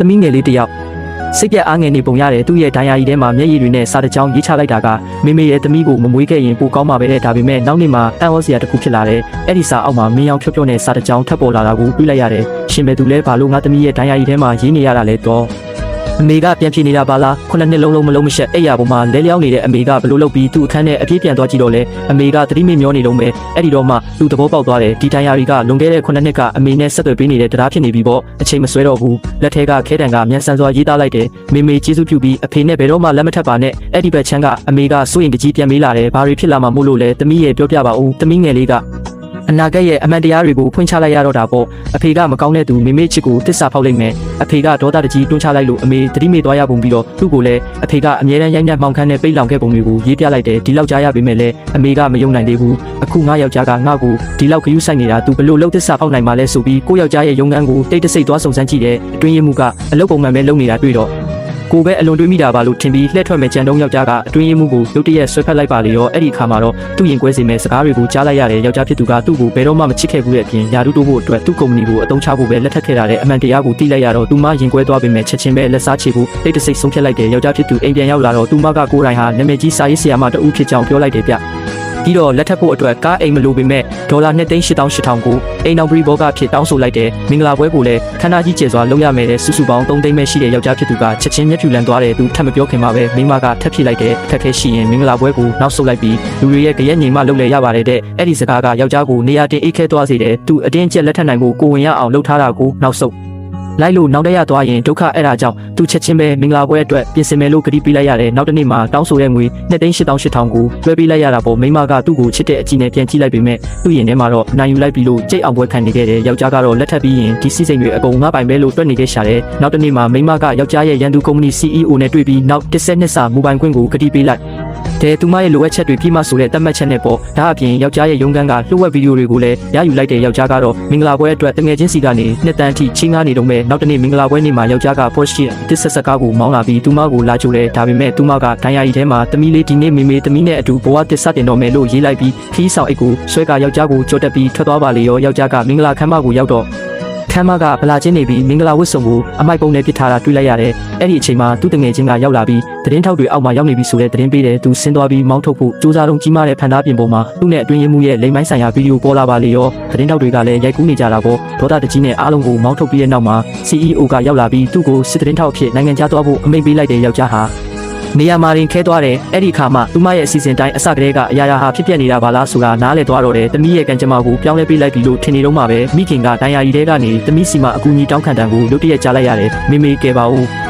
သမီးငယ်လေးတစ်ယောက်စိတ်ပြက်အားငယ်နေပုံရတယ်သူ့ရဲ့ဒိုင်ယာရီထဲမှာမျက်ရည်တွေနဲ့စာတစ်ကြောင်းရေးချလိုက်တာကမေမေရဲ့သမီးကိုမမွေးခဲ့ရင်ပိုကောင်းမှာပဲတဲ့ဒါပေမဲ့နောက်နေ့မှာအံ့ဩစရာတစ်ခုဖြစ်လာတယ်အဲ့ဒီစာအောက်မှာမင်းအောင်ဖြောဖြောနဲ့စာတစ်ကြောင်းထပ်ပေါ်လာတာကိုတွေ့လိုက်ရတယ်ရှင်ဘယ်သူလဲဘာလို့ငါသမီးရဲ့ဒိုင်ယာရီထဲမှာရေးနေရတာလဲတော့ အမေကပြန်ပြေးနေတာပါလားခုနှစ်နှစ်လုံးလုံးမလုံးမရှက်အဲ့ရပေါ်မှာလဲလျောင်းနေတဲ့အမေကဘလို့လုပ်ပြီးသူ့အခန်းထဲအပြေးပြန်သွားကြည့်တော့လေအမေကသတိမေ့မျောနေလုံးပဲအဲ့ဒီတော့မှသူသဘောပေါက်သွားတယ်ဒီတိုင်ယာရီကလွန်ခဲ့တဲ့ခုနှစ်နှစ်ကအမေနဲ့ဆက်သွယ်ပေးနေတဲ့တရားဖြစ်နေပြီပေါ့အချိန်မဆွဲတော့ဘူးလက်ထဲကခဲတံကမြန်ဆန်စွာရေးသားလိုက်တယ်မေမေကျေးဇူးပြုပြီးအဖေနဲ့ဘယ်တော့မှလက်မထပ်ပါနဲ့အဲ့ဒီဘက်ချမ်းကအမေကစိုးရင်တကြီးပြန်မေးလာတယ်ဘာတွေဖြစ်လာမှမို့လို့လဲသမီးရဲ့ပြောပြပါဦးသမီးငယ်လေးက အနာဂတ်ရဲ့အမှန်တရားတွေကိုဖွင့်ချလိုက်ရတော့တာပေါ့အဖေကမကောင်းတဲ့သူမိမိချစ်ကိုတစ္ဆာဖောက်လိုက်မယ်အဖေကဒေါသတကြီးတွန်းချလိုက်လို့အမေတတိမေသွားရပုံပြီးတော့သူ့ကိုလည်းအဖေကအမြဲတမ်းရိုက်နှက်မှောင်ခန်းနဲ့ပိတ်လောင်ခဲ့ပုံတွေကိုရေးပြလိုက်တယ်ဒီလောက်ကြားရပေမဲ့လည်းအမေကမယုံနိုင်သေးဘူးအခုငါယောက်ျားကငါ့ကိုဒီလောက်ခရူးဆိုင်နေတာသူဘလို့လုံးတစ္ဆာဖောက်နိုင်မှလဲဆိုပြီးကိုယောက်ျားရဲ့ရုံးခန်းကိုတိတ်တဆိတ်သွားစုံစမ်းကြည့်တယ်အတွင်းရမှုကအလုပ်ပုံမှန်ပဲလုပ်နေတာတွေ့တော့ ကိုပဲအလွန်တွေးမိတာပါလို့ထင်ပြီးလှည့်ထွက်မဲ့ကြံတုံးယောက်ျားကအတွင်းရင်းမှုကိုရုတ်တရက်ဆွဲဖက်လိုက်ပါလေရောအဲ့ဒီအခါမှာတော့သူ့ရင်ကွဲစေမဲ့စကားတွေကိုကြားလိုက်ရတဲ့ယောက်ျားဖြစ်သူကသူ့ကိုဘယ်တော့မှမချစ်ခဲ့ဘူးတဲ့အပြင်ယာတုတိုးဖို့အတွက်သူ့ကုမ္ပဏီကိုအသုံးချဖို့ပဲလက်ထပ်ခဲ့တာတဲ့အမှန်တရားကိုသိလိုက်ရတော့သူမရင်ကွဲသွားပေမဲ့ချက်ချင်းပဲလက်စားချေဖို့တိတ်တဆိတ်ဆုံးဖြတ်လိုက်တဲ့ယောက်ျားဖြစ်သူအိမ်ပြန်ရောက်လာတော့သူမကကိုယ်တိုင်ဟာနာမည်ကြီးစာရေးဆရာမတဦးဖြစ်ကြောင်းပြောလိုက်တယ်ဗျ ပြီးတော့လက်ထပ်ဖို့အတွက်ကားအိမ်မလိုပေမဲ့ဒေါ်လာ2,800,000ကိုအိမ်တော်ပရီဘောကဖြစ်တောင်းဆိုလိုက်တယ်မင်္ဂလာပွဲကိုလည်းခန္ဓာကြီးကျယ်စွာလုပ်ရမယ်တဲ့စုစုပေါင်း3သိန်းပဲရှိတဲ့ယောက်ျားဖြစ်သူကချက်ချင်းမျက်ဖြူလန်သွားတယ်သူထပ်မပြောခင်မှာပဲမိန်းမကထပ်ဖြစ်လိုက်တယ်ခက်ခဲရှိရင်မင်္ဂလာပွဲကိုနောက်ဆုတ်လိုက်ပြီးလူတွေရဲ့ကြရက်ငိမ်မလုပ်လဲရပါတယ်တဲ့အဲ့ဒီစကားကယောက်ျားကိုနေရာတင်အိတ်ခဲသွားစေတယ်သူအတင်းကျပ်လက်ထပ်နိုင်ဖို့ကိုဝင်ရအောင်လှုပ်ထားတာကိုနောက်ဆုတ် လိုက်လို့နောက်တရသွားရင်ဒုက္ခအဲ့ဒါကြောင့်သူချက်ချင်းပဲမင်္ဂလာပွဲအတွက်ပြင်ဆင်မယ်လို့ကတိပေးလိုက်ရတယ်နောက်တစ်နေ့မှာတောင်းဆိုတဲ့ငွေ2,800,000ကိုလွှဲပေးလိုက်ရတာပေါ့မိမကသူ့ကိုချစ်တဲ့အကြည့်နဲ့ပြန်ကြည့်လိုက်ပေမဲ့သူ့ရင်ထဲမှာတော့နိုင်ယူလိုက်ပြီလို့ကြိတ်အောင်ပွဲခံနေခဲ့တယ်ယောက်ျားကတော့လက်ထပ်ပြီးရင်ဒီစီစိန်တွေအကုန်ငါပိုင်ပဲလို့တွက်နေခဲ့ရှာတယ်နောက်တစ်နေ့မှာမိမကယောက်ျားရဲ့ရန်သူကုမ္ပဏီ CEO နဲ့တွေ့ပြီးနောက်တစ်ဆက်နှစ်စာမူပိုင်ခွင့်ကိုကတိပေးလိုက် တဲ့သူမရဲ့လိုအပ်ချက်တွေပြည့်မဆိုတဲ့တတ်မှတ်ချက်နဲ့ပေါ့ဒါအပြင်ယောက်ျားရဲ့ရုံးခန်းကလှုပ်ဝက်ဗီဒီယိုတွေကိုလည်းရယူလိုက်တဲ့ယောက်ျားကတော့မင်္ဂလာပွဲအတွက်တငယ်ချင်းစီကနေနှစ်တန်းအထိချင်းကားနေတော့မဲ့နောက်တစ်နေ့မင်္ဂလာပွဲနေ့မှာယောက်ျားက Porsche တစ်ဆက်ဆက်ကားကိုမောင်းလာပြီးသူမကိုလာကြိုတယ်ဒါပေမဲ့သူမကဒိုင်ယာရီထဲမှာတမီးလေးဒီနေ့မေမေတမီးနဲ့အတူဘဝတစ်ဆက်တင်တော့မယ်လို့ရေးလိုက်ပြီးခီးဆောင်အိတ်ကိုဆွဲကယောက်ျားကိုကြော်တက်ပြီးထွက်သွားပါလေရောယောက်ျားကမင်္ဂလာခမ်းမကိုရောက်တော့ ခမ်းမကဗလာချင်းနေပြီးမင်္ဂလာဝတ်စုံကိုအမိုက်ပုံနဲ့ပြစ်ထားတာတွေ့လိုက်ရတယ်။အဲ့ဒီအချိန်မှာသူ့တငယ်ချင်းကရောက်လာပြီးသတင်းထောက်တွေအောက်မှာရောက်နေပြီဆိုတဲ့သတင်းပေးတယ်သူဆင်းသွားပြီးမောင်းထုတ်ဖို့စူးစမ်းတော့ကြီးမားတဲ့ဖန်သားပြင်ပုံမှာသူ့နဲ့အတွင်းရင်းမှုရဲ့လိမ်မိုင်းဆိုင်ရာဗီဒီယိုပေါ်လာပါလေရောသတင်းထောက်တွေကလည်းရိုက်ကူးနေကြတာပေါ့ဒေါသတကြီးနဲ့အားလုံးကိုမောင်းထုတ်ပြီးတဲ့နောက်မှာ CEO ကရောက်လာပြီးသူ့ကိုစစ်သတင်းထောက်အဖြစ်နိုင်ငံခြားသွားဖို့အမိန့်ပေးလိုက်တဲ့ယောက်ျားဟာ နေရာမာရင်ခဲသွားတယ်အဲ့ဒီအခါမှသူမရဲ့အစီအစဉ်တိုင်းအစကတည်းကအရာရာဟာဖြစ်ပျက်နေတာပါလားဆိုတာနားလည်သွားတော့တယ်တမီးရဲ့ကံကြမ္မာကိုပြောင်းလဲပေးလိုက်ပြီလို့ထင်နေတော့မှပဲမိခင်ကဒိုင်ယာရီတဲကနေတမီးစီမအကူအညီတောင်းခံတံကိုလုတ်တရက်ကြားလိုက်ရတယ်မေမေကဲပါဦး